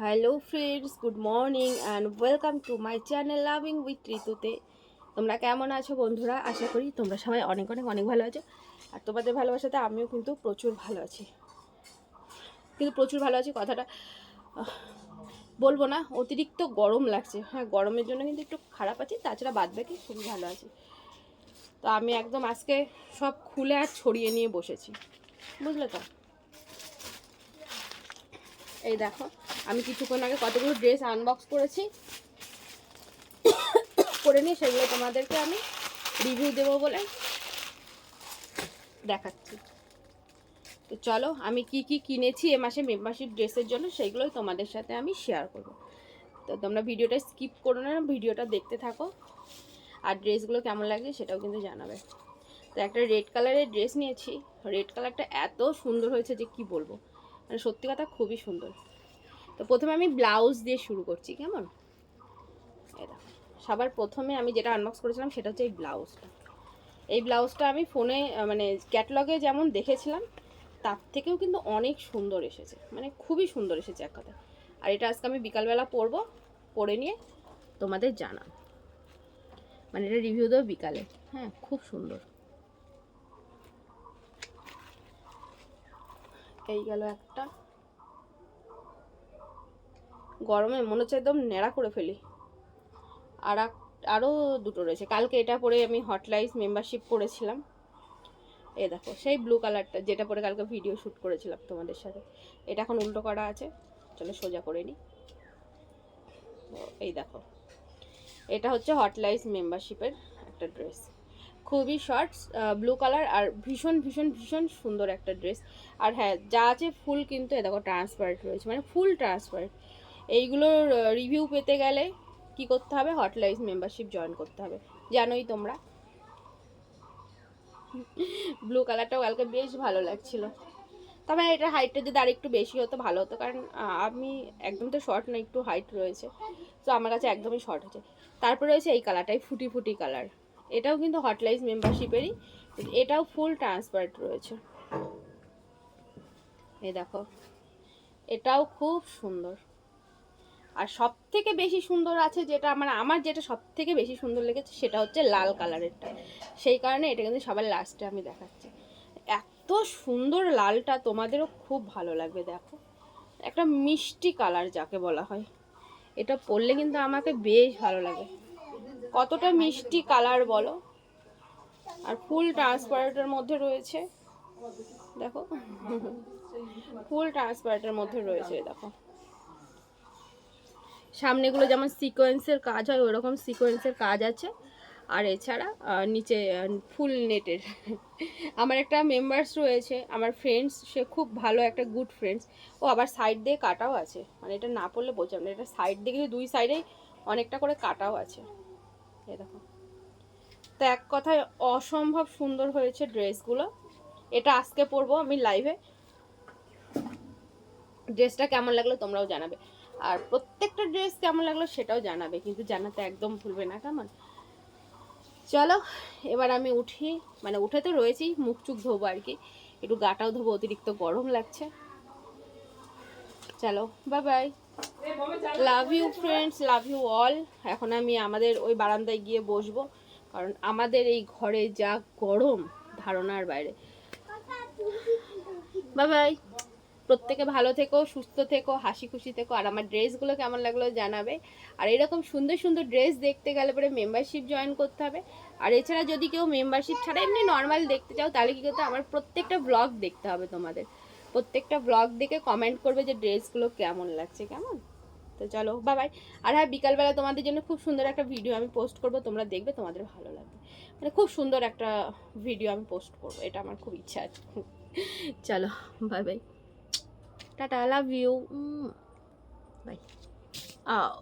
Hello friends good morning and welcome to my channel loving with ঋতুতে তোমরা কেমন আছো বন্ধুরা? আশা করি তোমরা সবাই অনেক অনেক অনেক ভালো আছো। আর তোমাদের ভালোবাসাতে আমিও কিন্তু প্রচুর ভালো আছি। কিন্তু প্রচুর ভালো আছি কথাটা। বলব না, অতিরিক্ত গরম লাগছে। হ্যাঁ গরমের জন্য কিন্তু একটু খারাপ আছি, তাছাড়া বাদ বাকি খুবই ভালো আছি। তো আমি একদম আজকে সব খুলে আর ছড়িয়ে নিয়ে বসেছি, বুঝলে তো? এই দেখো, আমি কিছুক্ষণ আগে কতগুলো ড্রেস আনবক্স করেছি। করে নিয়ে সেগুলো তোমাদেরকে আমি রিভিউ দেবো বলে দেখাচ্ছি। তো চলো, আমি কি কি কিনেছি এ মাসে মেম্বারশিপ ড্রেসের জন্য সেগুলোই তোমাদের সাথে আমি শেয়ার করব। তো তোমরা ভিডিওটা স্কিপ করো না, ভিডিওটা দেখতে থাকো। আর ড্রেসগুলো কেমন লাগছে সেটাও কিন্তু জানাবে। তো একটা রেড কালারের ড্রেস নিয়েছি। রেড কালারটা এত সুন্দর হয়েছে যে কি বলব? মানে সত্যি কথা খুবই সুন্দর। তো প্রথমে আমি ব্লাউজ দিয়ে শুরু করছি, কেমন? দেখো, সবার প্রথমে আমি যেটা আনবক্স করেছিলাম সেটা হচ্ছে এই ব্লাউজটা এই ব্লাউজটা আমি ফোনে মানে ক্যাটলগে যেমন দেখেছিলাম তার থেকেও কিন্তু অনেক সুন্দর এসেছে। মানে খুবই সুন্দর এসেছে এক কথা আর এটা আজকে আমি বিকালবেলা পরবো, পরে নিয়ে তোমাদের জানা মানে এটা রিভিউ দেবো বিকালে। হ্যাঁ খুব সুন্দর। এই গেল একটা। গরমে মনে হচ্ছে একদম ন্যাড়া করে ফেলি। আর আরও দুটো রয়েছে। কালকে এটা পরে আমি হটলাইস মেম্বারশিপ করেছিলাম। এই দেখো, সেই ব্লু কালারটা যেটা পরে কালকে ভিডিও শ্যুট করেছিলাম তোমাদের সাথে। এটা এখন উল্টো করা আছে। চলো সোজা করে নিই এই দেখো, এটা হচ্ছে হটলাইস মেম্বারশিপের একটা ড্রেস খুবই শর্টস ব্লু কালার আর ভীষণ ভীষণ ভীষণ সুন্দর একটা ড্রেস আর হ্যাঁ যা আছে ফুল কিন্তু এ দেখো ট্রান্সপারেন্ট রয়েছে মানে ফুল ট্রান্সপারেন্ট এইগুলোর রিভিউ পেতে গেলে কি করতে হবে? হটলাইস মেম্বারশিপ জয়েন করতে হবে। জানোই তোমরা। ব্লু কালারটাও কালকে বেশ ভালো লাগছিল। তবে এটা হাইটটা যদি আর একটু বেশি হতো, ভালো হতো। কারণ আমি একদম তো শর্ট না, একটু হাইট রয়েছে। তো আমার কাছে একদমই শর্ট আছে তারপরে রয়েছে এই কালারটাই ফুটি ফুটি কালার এটাও কিন্তু হটলাইস মেম্বারশিপেরই এটাও ফুল ট্রান্সপারেন্ট রয়েছে। এই দেখো, এটাও খুব সুন্দর। আর সব থেকে বেশি সুন্দর আছে যেটা মানে আমার যেটা সব থেকে বেশি সুন্দর লেগেছে সেটা হচ্ছে লাল কালারেরটা। সেই কারণে এটা কিন্তু সবার লাস্টে আমি দেখাচ্ছি। এত সুন্দর লালটা তোমাদেরও খুব ভালো লাগবে, দেখো। একটা মিষ্টি কালার যাকে বলা হয়। এটা পরলে কিন্তু আমাকে বেশ ভালো লাগে। কতটা মিষ্টি কালার বলো? আর ফুল ট্রান্সপারেন্টের মধ্যে রয়েছে। দেখো। ফুল ট্রান্সপারেন্টের মধ্যে রয়েছে, দেখো। সামনেগুলো যেমন সিকোয়েন্সের কাজ হয়, ওরকম সিকোয়েন্সের কাজ আছে। আর এছাড়া নিচে ফুল নেটের আমার একটা মেম্বার্স রয়েছে, আমার ফ্রেন্ডস সে খুব ভালো একটা গুড ফ্রেন্ডস ও আবার সাইড দিয়ে কাটাও আছে। মানে এটা না পড়লে বোঝাম না। এটা সাইড দিয়ে কিন্তু দুই সাইডেই অনেকটা করে কাটাও আছে। দেখো। তো এক কথায় অসম্ভব সুন্দর হয়েছে ড্রেসগুলো। এটা আজকে পরবো আমি লাইভে ড্রেসটা কেমন লাগল তোমরাও জানাবে। আর প্রত্যেকটা ড্রেস কেমন লাগল সেটাও জানাবে, কিন্তু জানাতে একদম ভুলবে না, কেমন? চলো, এবার আমি উঠি মানে উঠে তো রয়েছি, মুখ চুখ ধোবো আর কি, একটু গাটাও ধোবো, অতিরিক্ত গরম লাগছে। চলো bye bye love you friends love you all এখন আমি আমাদের ওই বারান্দায় গিয়ে বসবো, কারণ আমাদের এই ঘরে যা গরম, ধারণার বাইরে। বাই বাই প্রত্যেকে ভালো থেকো, সুস্থ থেকো হাসি খুশি থেকো। আর আমার ড্রেসগুলো কেমন লাগল জানাবে। আর এরকম সুন্দর সুন্দর ড্রেস দেখতে গেলে পরে মেম্বারশিপ জয়েন করতে হবে। আর এছাড়া যদি কেউ মেম্বারশিপ ছাড়া এমনি নর্মাল দেখতে চাও, তাহলে কী করতে আমার প্রত্যেকটা ব্লগ দেখতে হবে তোমাদের। প্রত্যেকটা ব্লগ দেখে কমেন্ট করবে যে ড্রেসগুলো কেমন লাগছে, কেমন? তো চলো বাবাই আর হ্যাঁ বিকালবেলা তোমাদের জন্য খুব সুন্দর একটা ভিডিও আমি পোস্ট করব, তোমরা দেখবে তোমাদের ভালো লাগবে। মানে খুব সুন্দর একটা ভিডিও আমি পোস্ট করব, এটা আমার খুব ইচ্ছা আছে চলো bye bye tata love you bye আও